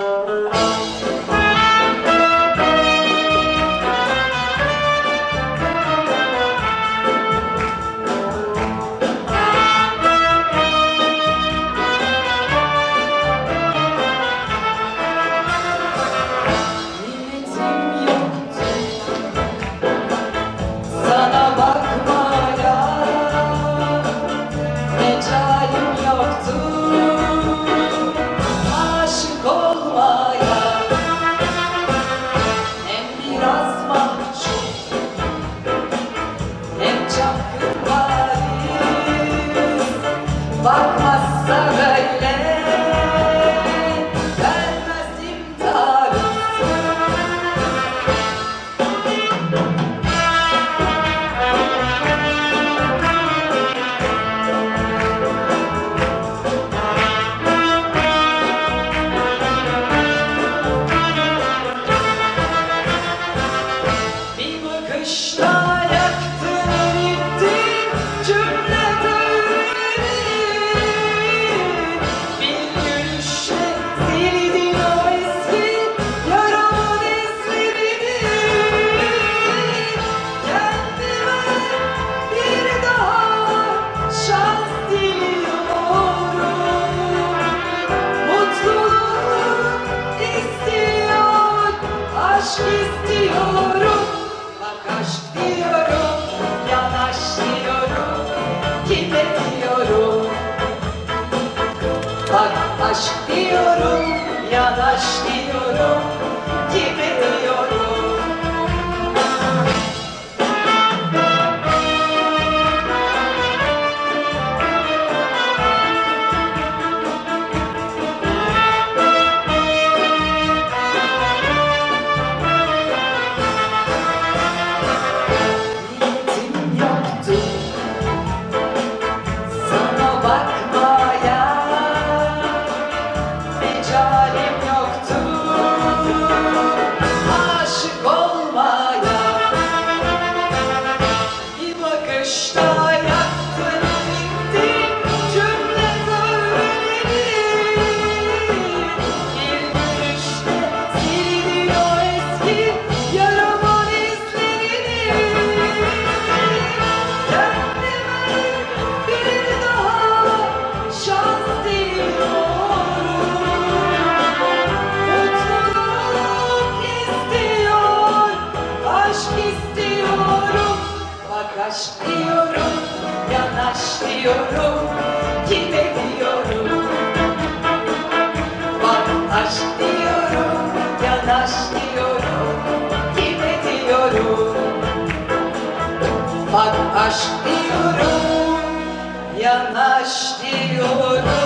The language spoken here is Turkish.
Música Bak diyorum, yanaş diyorum. aşk istiyorum Bak aşk diyorum Yanaş diyorum. Kime diyorum? Bak aşk diyorum Yanaş diyorum. Kime diyorum? Bak aşk diyorum Yanaş diyorum.